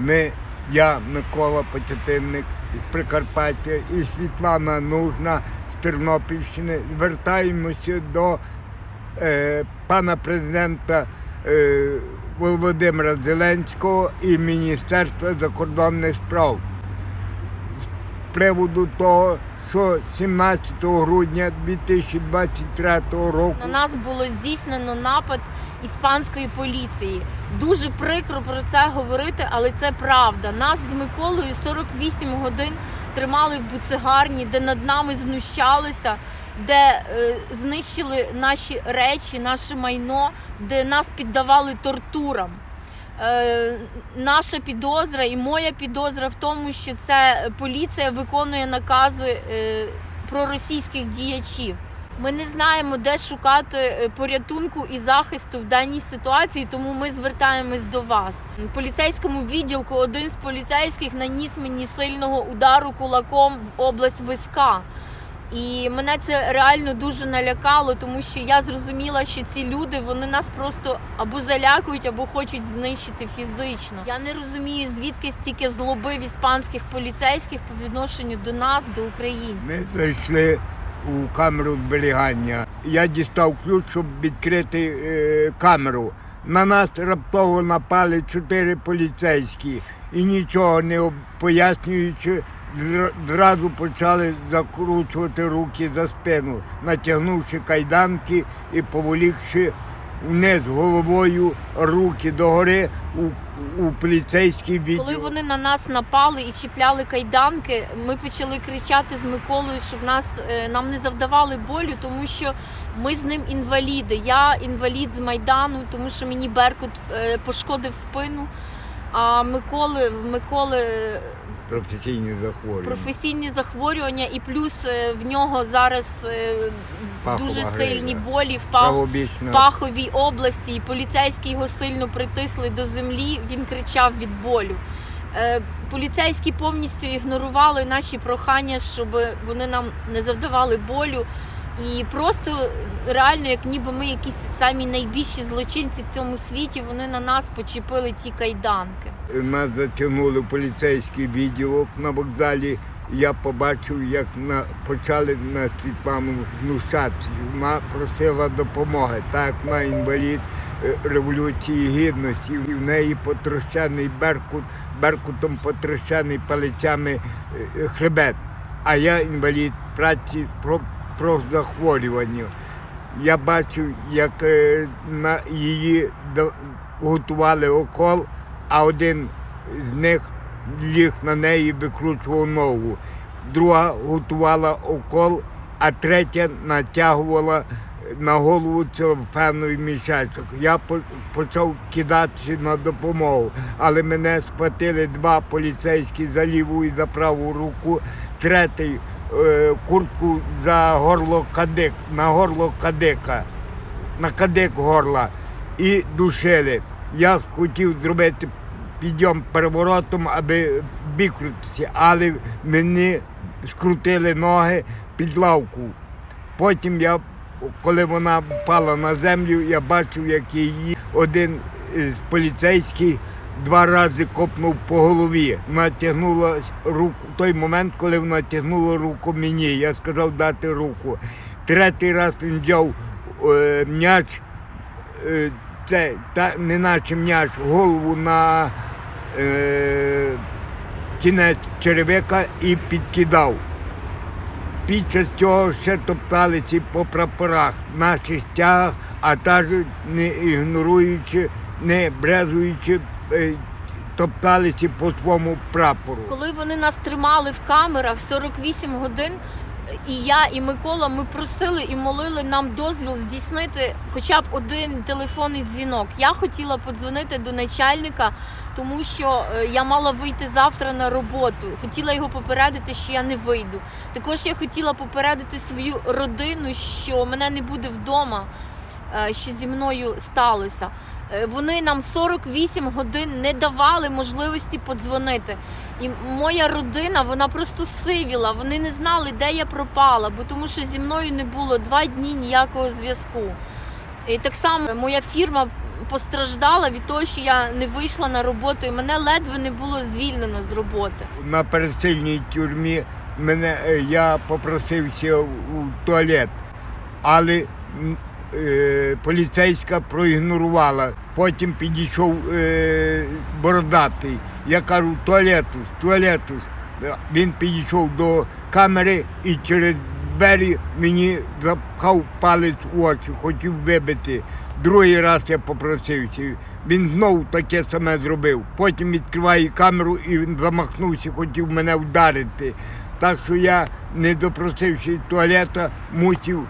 Ми, я, Микола Почетинник з Прикарпаття і Світлана Нужна з Тернопільщини звертаємося до е, пана президента е, Володимира Зеленського і Міністерства закордонних справ приводу того, що 17 грудня 2023 року На нас було здійснено напад іспанської поліції. Дуже прикро про це говорити, але це правда. Нас з Миколою 48 годин тримали в буцегарні, де над нами знущалися, де е, знищили наші речі, наше майно, де нас піддавали тортурам. Е, наша підозра і моя підозра в тому, що це поліція виконує накази е, проросійських діячів. Ми не знаємо, де шукати е, порятунку і захисту в даній ситуації, тому ми звертаємось до вас. Поліцейському відділку один з поліцейських наніс мені сильного удару кулаком в область виска. І мене це реально дуже налякало, тому що я зрозуміла, що ці люди вони нас просто або залякують, або хочуть знищити фізично. Я не розумію, звідки стільки злоби в іспанських поліцейських по відношенню до нас, до українців. Ми зайшли у камеру зберігання. Я дістав ключ, щоб відкрити е, камеру. На нас раптово напали чотири поліцейські і нічого не пояснюючи, зразу почали закручувати руки за спину, натягнувши кайданки і поволікши вниз головою руки догори у, у поліцейський відділ. Коли вони на нас напали і чіпляли кайданки, ми почали кричати з Миколою, щоб нас е, нам не завдавали болю, тому що ми з ним інваліди. Я інвалід з майдану, тому що мені Беркут е, пошкодив спину. А Миколи в Миколи професійні захворювання. професійні захворювання, і плюс е, в нього зараз е, Пахова дуже сильні болі в пах, паховій області, і поліцейські його сильно притисли до землі. Він кричав від болю. Е, Поліцейські повністю ігнорували наші прохання, щоб вони нам не завдавали болю. І просто реально, як ніби ми якісь самі найбільші злочинці в цьому світі, вони на нас почепили ті кайданки. Нас затягнули в поліцейський відділок на вокзалі. Я побачив, як на, почали на Світлану гнушатися. Вона просила допомоги. Так, вона інвалід е, Революції Гідності. І в неї потрощений беркут, беркутом потрощений палицями е, хребет. А я інвалід праці про, про захворювання. Я бачив, як е, на її готували окол, а один з них ліг на неї викручував ногу. Друга готувала окол, а третя натягувала на голову целофановий мішечок. Я почав кидатися на допомогу, але мене схватили два поліцейські за ліву і за праву руку, третій куртку за горло кадик, на горло кадика, на кадик горла і душили. Я хотів зробити підйом переворотом, аби викрутитися, але мені скрутили ноги під лавку. Потім я, коли вона впала на землю, я бачив, як її один з поліцейських два рази копнув по голові. Вона тягнула руку в той момент, коли вона тягнула руку мені. Я сказав дати руку. Третій раз він взяв е, м'яч, е, це та, не наче м'яч, голову на е, кінець черевика і підкидав. Під час цього ще топталися по прапорах наших стягах, а також не ігноруючи, не брезуючи, топталися по своєму прапору. Коли вони нас тримали в камерах 48 годин, і я, і Микола, ми просили і молили нам дозвіл здійснити хоча б один телефонний дзвінок. Я хотіла подзвонити до начальника, тому що е, я мала вийти завтра на роботу. Хотіла його попередити, що я не вийду. Також я хотіла попередити свою родину, що мене не буде вдома. е, Що зі мною сталося. Е, Вони нам 48 годин не давали можливості подзвонити. І моя родина вона просто сивіла. Вони не знали, де я пропала, бо тому що зі мною не було два дні ніякого зв'язку. І так само моя фірма постраждала від того, що я не вийшла на роботу, і мене ледве не було звільнено з роботи. На пересильній тюрмі мене, е, я попросився у туалет, але е, поліцейська проігнорувала. Потім підійшов е, бородатий. Я кажу, туалетус, туалетус. Він підійшов до камери і через двері мені запхав палець у очі, хотів вибити. Другий раз я попросився. Він знову таке саме зробив. Потім відкриває камеру і він замахнувся, хотів мене вдарити. Так що я, не допросивши туалета, мусив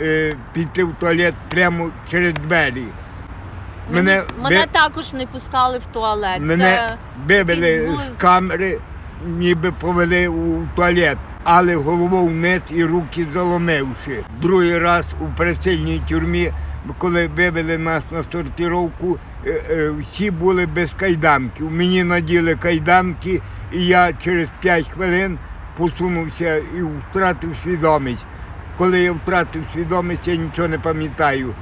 е, піти в туалет прямо через двері. Мене, Мене мене ви- також не пускали в туалет. Мене Це вивели якісь з камери, ніби повели у туалет, але головою вниз і руки заломивши. Другий раз у пересильній тюрмі, коли вивели нас на сортировку, е, е, всі були без кайданків. Мені наділи кайданки, і я через 5 хвилин посунувся і втратив свідомість. Коли я втратив свідомість, я нічого не пам'ятаю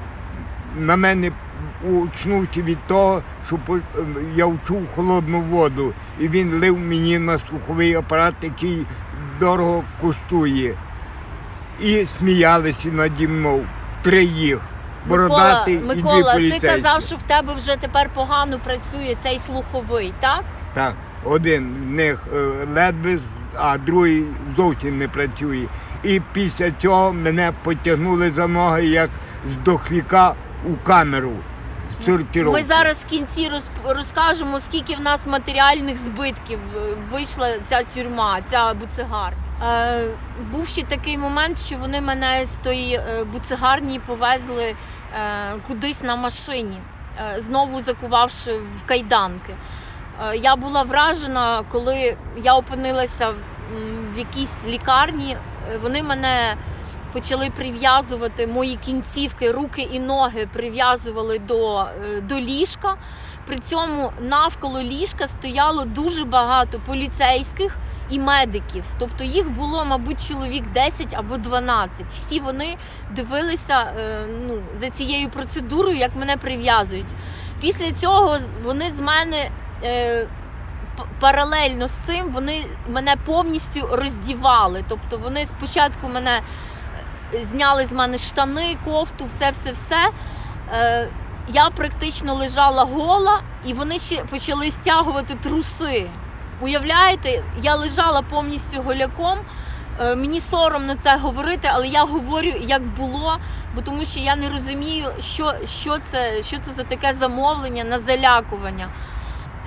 на мене очнувся від того, що я вчув холодну воду, і він лив мені на слуховий апарат, який дорого коштує. І сміялися наді мною. Три їх. Бородатий Микола, і дві Микола ти казав, що в тебе вже тепер погано працює цей слуховий, так? Так, один з них е, ледве, а другий зовсім не працює. І після цього мене потягнули за ноги, як з дохліка у камеру. з сортировки. Ми зараз в кінці розп- розкажемо, скільки в нас матеріальних збитків е, вийшла ця тюрма, ця буцегарня. Е, був ще такий момент, що вони мене з тої е, буцегарні повезли е, кудись на машині, е, знову закувавши в кайданки. Е, я була вражена, коли я опинилася в якійсь лікарні. Е, Вони мене почали прив'язувати мої кінцівки, руки і ноги прив'язували до, е, до ліжка. При цьому навколо ліжка стояло дуже багато поліцейських і медиків. Тобто їх було, мабуть, чоловік 10 або 12. Всі вони дивилися е, ну, за цією процедурою, як мене прив'язують. Після цього вони з мене. Паралельно з цим вони мене повністю роздівали. Тобто вони спочатку мене е, зняли з мене штани, кофту, все, все, все. Е, я практично лежала гола, і вони ще почали стягувати труси. Уявляєте, я лежала повністю голяком. Е, Мені соромно це говорити, але я говорю, як було, бо тому що я не розумію, що, що, це, що це за таке замовлення на залякування.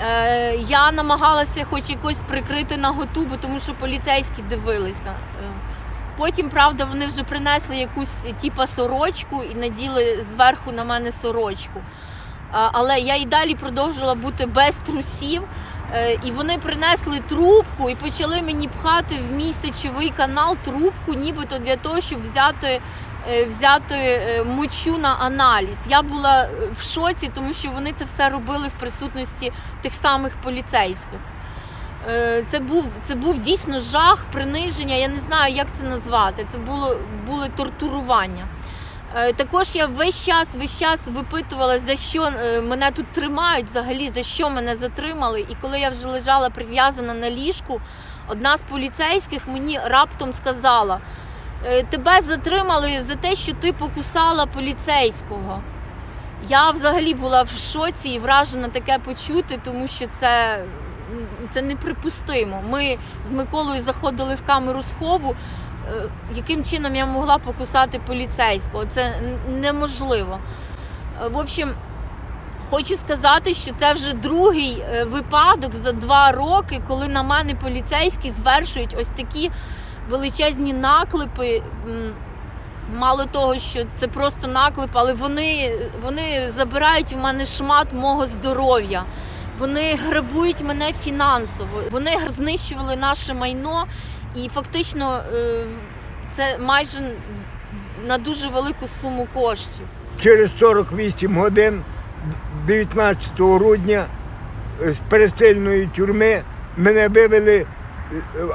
Е, я намагалася хоч якось прикрити наготу, бо тому що поліцейські дивилися. Е, Потім, правда, вони вже принесли якусь типа сорочку і наділи зверху на мене сорочку. Але я і далі продовжувала бути без трусів. Е, І вони принесли трубку і почали мені пхати в мій сечовий канал трубку, нібито для того, щоб взяти, взяти е, мочу на аналіз. Я була е, в шоці, тому що вони це все робили в присутності тих самих поліцейських. Е, Це був, це був дійсно жах, приниження. Я не знаю, як це назвати. Це було, були тортурування. Е, Також я весь час, весь час випитувала, за що е, мене тут тримають, взагалі за що мене затримали. І коли я вже лежала прив'язана на ліжку, одна з поліцейських мені раптом сказала: «Е, тебе затримали за те, що ти покусала поліцейського. Я взагалі була в шоці і вражена таке почути, тому що це, це неприпустимо. Ми з Миколою заходили в камеру схову. Е, Яким чином я могла покусати поліцейського? Це неможливо. Е, В общем, хочу сказати, що це вже другий е, випадок за два роки, коли на мене поліцейські звершують ось такі величезні наклепи. Мало того, що це просто наклеп, але вони, вони забирають у мене шмат мого здоров'я. Вони грабують мене фінансово. Вони знищували наше майно, і фактично е, це майже на дуже велику суму коштів. Через 48 годин 19 грудня з пересильної тюрми мене вивели,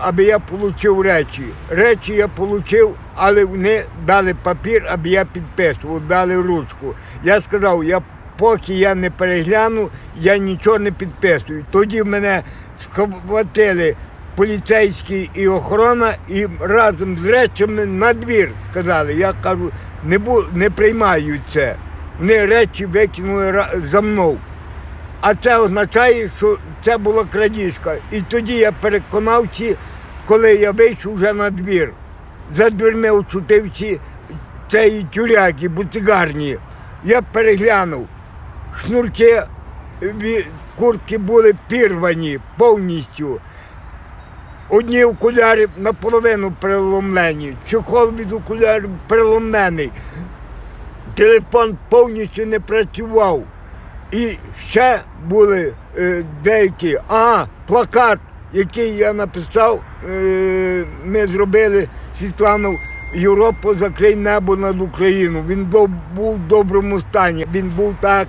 аби я отримав речі. Речі я отримав, але вони дали папір, аби я підписував, дали ручку. Я сказав, я поки я не перегляну, я нічого не підписую. Тоді мене схватили поліцейські і охорона, і разом з речами на двір сказали. Я кажу, не, бу, не приймаю це. Вони речі викинули за мною. А це означає, що це була крадіжка. І тоді я переконався, коли я вийшов вже на двір. За дверми очутився цієї тюряки, буцигарні. Я переглянув. Шнурки куртки були пірвані повністю. Одні окуляри наполовину переломлені, чохол від окулярів переломлений. Телефон повністю не працював. І ще були е, деякі. А, плакат, який я написав, е, ми зробили Світлану Європу закрий небо над Україну. Він до- був в доброму стані. Він був так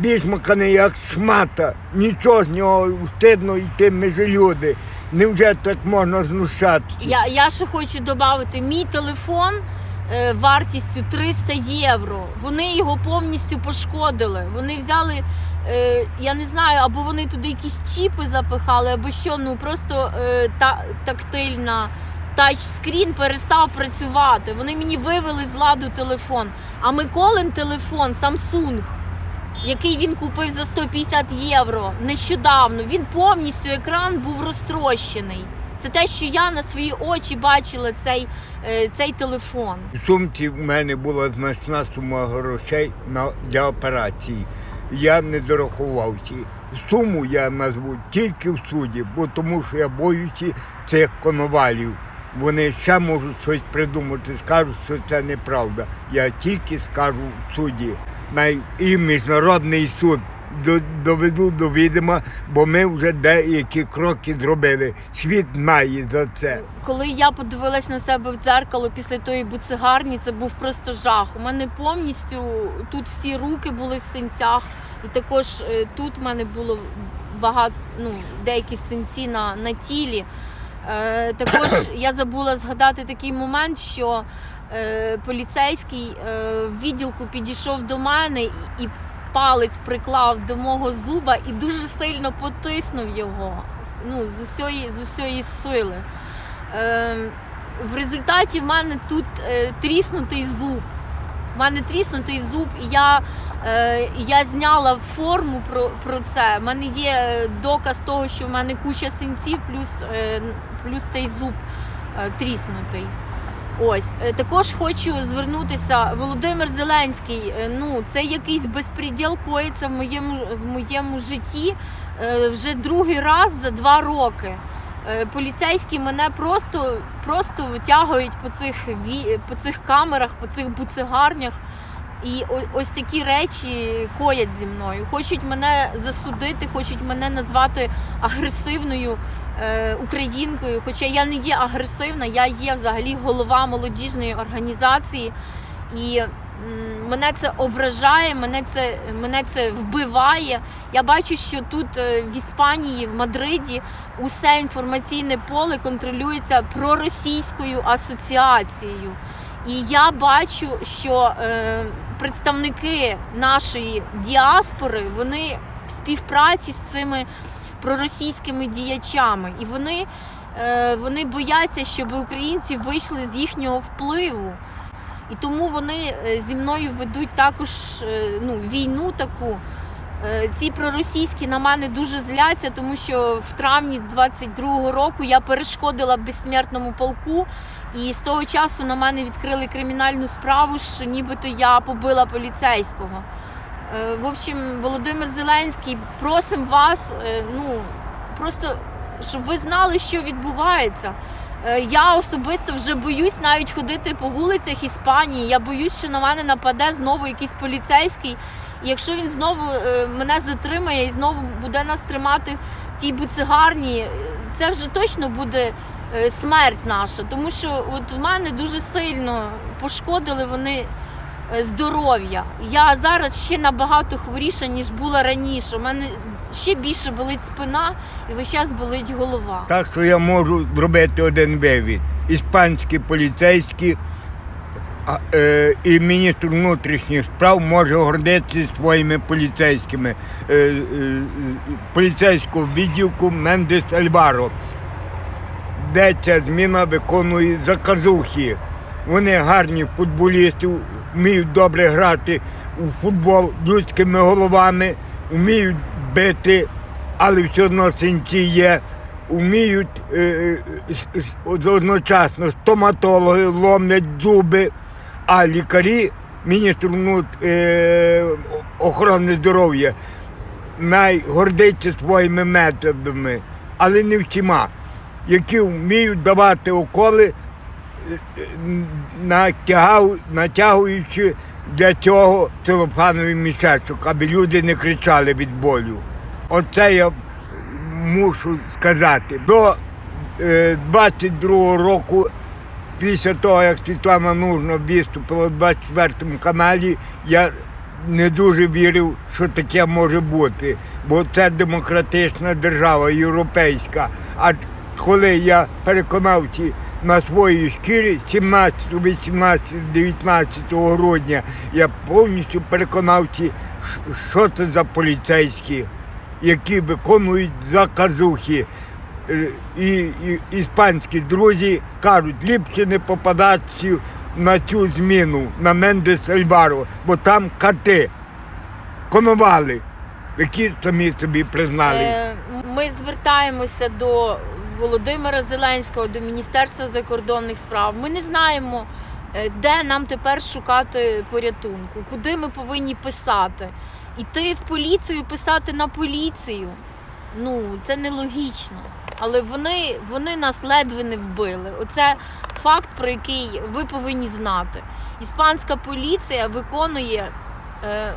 бішмаканий, як шмата. Нічого з нього стидно йти, люди. Невже так можна знущатися? Я, я ще хочу додати, мій телефон вартістю 300 євро. Вони його повністю пошкодили. Вони взяли, е, я не знаю, або вони туди якісь чіпи запихали, або що, ну просто е, та, тактильна. Тачскрін перестав працювати. Вони мені вивели з ладу телефон. А Миколин телефон Samsung, який він купив за 150 євро нещодавно. Він повністю екран був розтрощений. Це те, що я на свої очі бачила цей, е, цей телефон. У сумці в мене була значна сума грошей на, для операції. Я не дорахувався. Суму я назву тільки в суді, бо тому що я боюся цих коновалів. Вони ще можуть щось придумати, скажуть, що це неправда. Я тільки скажу в суді. І міжнародний суд доведу до відома, бо ми вже деякі кроки зробили. Світ має за це. Коли я подивилась на себе в дзеркало після тої буцегарні, це був просто жах. У мене повністю тут всі руки були в синцях, і також е, тут в мене було багато, ну, деякі синці на, на тілі. Е, також я забула згадати такий момент, що е, поліцейський е, в відділку підійшов до мене і, і палець приклав до мого зуба і дуже сильно потиснув його ну, з, усьої, з усьої сили. Е, в результаті в мене тут е, тріснутий зуб. У мене тріснутий зуб, і я, е, я зняла форму про, про це. У мене є е, доказ того, що в мене куча синців, плюс, е, плюс цей зуб е, тріснутий. Ось Е, також хочу звернутися. Володимир Зеленський. е, Ну це якийсь безпреділ коїться в моєму в моєму житті е, вже другий раз за два роки. Поліцейські мене просто, просто витягують по цих по цих камерах, по цих буцегарнях. І ось такі речі коять зі мною. Хочуть мене засудити, хочуть мене назвати агресивною е, українкою. Хоча я не є агресивна, я є взагалі голова молодіжної організації. І м, мене це ображає, мене це, мене це вбиває. Я бачу, що тут е, в Іспанії, в Мадриді, усе інформаційне поле контролюється проросійською асоціацією. І я бачу, що е, представники нашої діаспори вони в співпраці з цими проросійськими діячами, і вони, е, вони бояться, щоб українці вийшли з їхнього впливу. І тому вони е, зі мною ведуть також е, ну, війну таку. Е, Ці проросійські на мене дуже зляться, тому що в травні 22-го року я перешкодила безсмертному полку, і з того часу на мене відкрили кримінальну справу, що нібито я побила поліцейського. Е, В общем, Володимир Зеленський, просимо вас, е, ну просто щоб ви знали, що відбувається. Я особисто вже боюсь навіть ходити по вулицях Іспанії. Я боюсь, що на мене нападе знову якийсь поліцейський. Якщо він знову е, мене затримає і знову буде нас тримати в тій буцегарні, е, це вже точно буде е, смерть наша. Тому що от в мене дуже сильно пошкодили вони здоров'я. Я зараз ще набагато хворіша, ніж була раніше. У мене ще більше болить спина і весь час болить голова. Так що я можу зробити один вивід. Іспанські поліцейські е, і міністр внутрішніх справ може гордитися своїми поліцейськими. Е, е, поліцейського відділку Мендес Альваро, де ця зміна виконує заказухи. Вони гарні футболісти, вміють добре грати у футбол людськими головами, вміють бити, але все одно синці є. Вміють е, е, одночасно стоматологи ломлять зуби, а лікарі, міністр е, охорони здоров'я, найгордиться своїми методами, але не всіма, які вміють давати уколи, е, е, натягуючи для цього целофановий мішечок, аби люди не кричали від болю. Оце я мушу сказати. До е, 22-го року, після того, як Світлана Нужна виступила в 24 каналі, я не дуже вірив, що таке може бути. Бо це демократична держава, європейська. А коли я переконався на своїй шкірі 17, 18, 19 грудня, я повністю переконався, що це за поліцейські які виконують заказухи. Е, І, і іспанські друзі кажуть, ліпше не попадатися на цю зміну, на Мендес Альваро, бо там кати, коновали, які самі собі признали. Е, Ми звертаємося до Володимира Зеленського, до Міністерства закордонних справ. Ми не знаємо, е, де нам тепер шукати порятунку, куди ми повинні писати. Іти в поліцію, писати на поліцію. Ну, це нелогічно. Але вони, вони нас ледве не вбили. Оце факт, про який ви повинні знати. Іспанська поліція виконує е,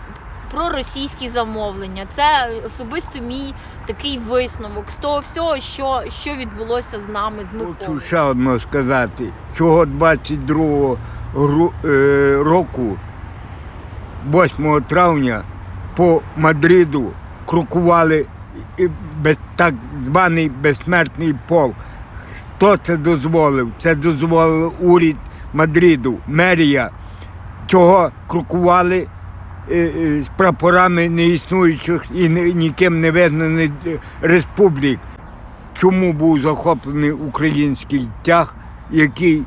проросійські замовлення. Це особисто мій такий висновок з того всього, що, що відбулося з нами, з Хочу ще одно сказати, чого 22 гру- е, року, 8 травня, по Мадриду крокували без, так званий безсмертний полк. Хто це дозволив? Це дозволив уряд Мадриду, мерія, чого крокували е, е, з прапорами неіснуючих і ніким не визнаних е, республік чому був захоплений український тяг, який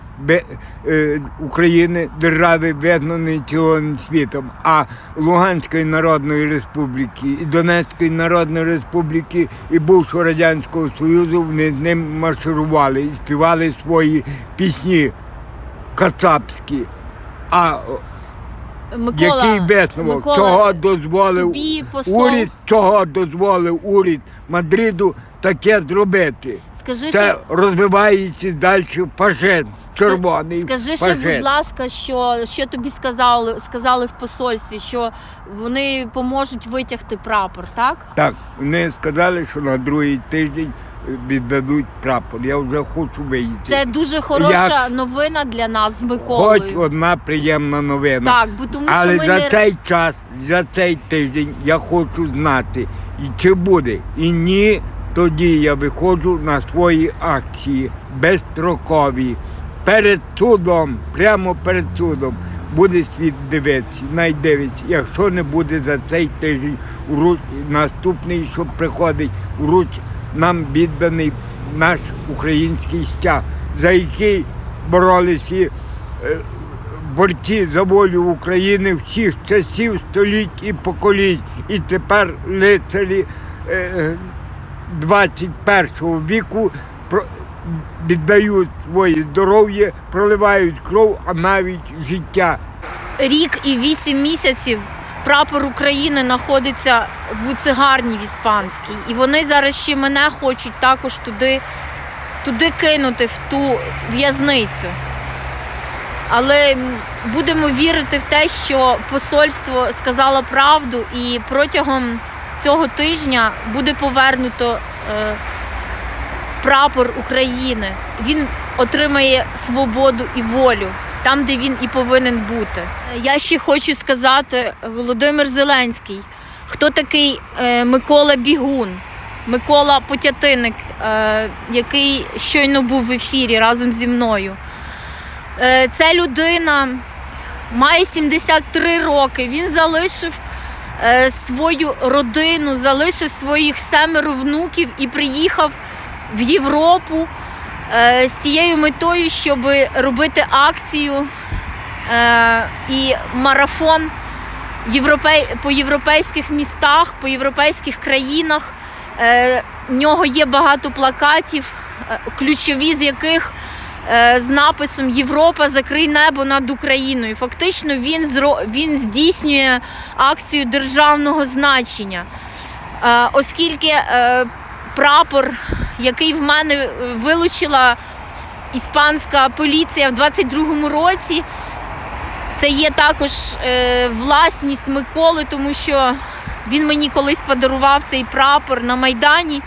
України держави визнаний цілим світом, а Луганської Народної Республіки і Донецької Народної Республіки і бувшого Радянського Союзу вони з ним марширували і співали свої пісні кацапські. А Микола, який висновок? Микола, чого дозволив тобі посол, уряд, чого дозволив уряд Мадриду таке зробити? скажи, Це що, розвивається далі фашизм, червоний скажи ще, будь ласка, що, що тобі сказали, сказали в посольстві, що вони поможуть витягти прапор, так? Так, вони сказали, що на другий тиждень віддадуть прапор. Я вже хочу виїти. Це дуже хороша Як? новина для нас з Хоч одна приємна новина. Так, бо тому Але що ми за не цей час, за цей тиждень я хочу знати, і чи буде. І ні, тоді я виходжу на свої акції безстрокові. Перед судом, прямо перед судом, буде світ дивитися, найдивиться. Якщо не буде за цей тиждень уруч, наступний, що приходить, уруч нам відданий наш український стяг, за який боролися е, борці за волю України всіх часів, століть і поколінь. І тепер лицарі е, 21 віку про- віддають своє здоров'я, проливають кров, а навіть життя. рік і вісім місяців прапор України знаходиться в буцегарні в іспанській. І вони зараз ще мене хочуть також туди, туди кинути, в ту в'язницю. Але будемо вірити в те, що посольство сказало правду, і протягом цього тижня буде повернуто е, прапор України. Він отримає свободу і волю там, де він і повинен бути. Я ще хочу сказати, Володимир Зеленський, хто такий е, Микола Бігун, Микола Потятиник, е, який щойно був в ефірі разом зі мною. Це людина, має 73 роки. Він залишив е, свою родину, залишив своїх семеро внуків і приїхав в Європу з цією метою, щоб робити акцію е, і марафон по європейських містах, по європейських країнах. Е, в нього є багато плакатів, е, ключові з яких е, з написом Європа закрий небо над Україною. Фактично він він здійснює акцію державного значення, Е, оскільки е, прапор, який в мене вилучила іспанська поліція в 22-му році. Це є також е, власність Миколи, тому що він мені колись подарував цей прапор на Майдані.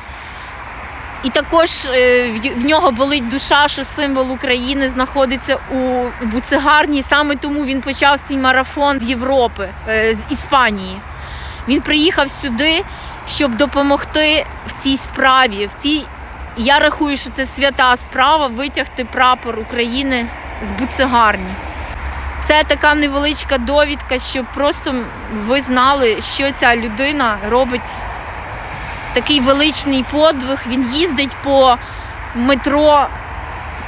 І також е, в нього болить душа, що символ України знаходиться у буцегарні. Саме тому він почав свій марафон з Європи, е, з Іспанії. Він приїхав сюди, щоб допомогти в цій справі. В цій я рахую, що це свята справа витягти прапор України з буцегарні. Це така невеличка довідка, щоб просто ви знали, що ця людина робить такий величний подвиг. Він їздить по метро,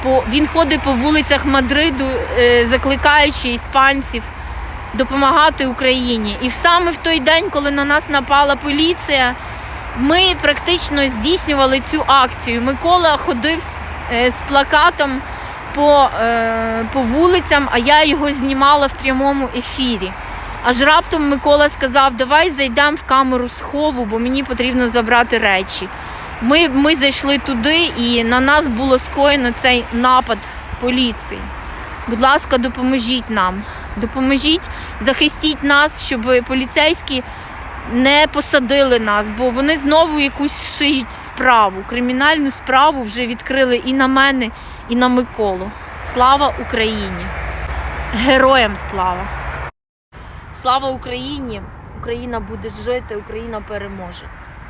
по, він ходить по вулицях Мадриду, е, закликаючи іспанців допомагати Україні. І саме в той день, коли на нас напала поліція, ми практично здійснювали цю акцію. Микола ходив з, е, плакатом по, е, по вулицям, а я його знімала в прямому ефірі. Аж раптом Микола сказав: давай зайдемо в камеру схову, бо мені потрібно забрати речі. Ми, ми зайшли туди, і на нас було скоєно цей напад поліції. Будь ласка, допоможіть нам. Допоможіть, захистіть нас, щоб поліцейські не посадили нас, бо вони знову якусь шиють справу. Кримінальну справу вже відкрили і на мене, і на Миколу. Слава Україні! Героям слава! Слава Україні! Україна буде жити, Україна переможе.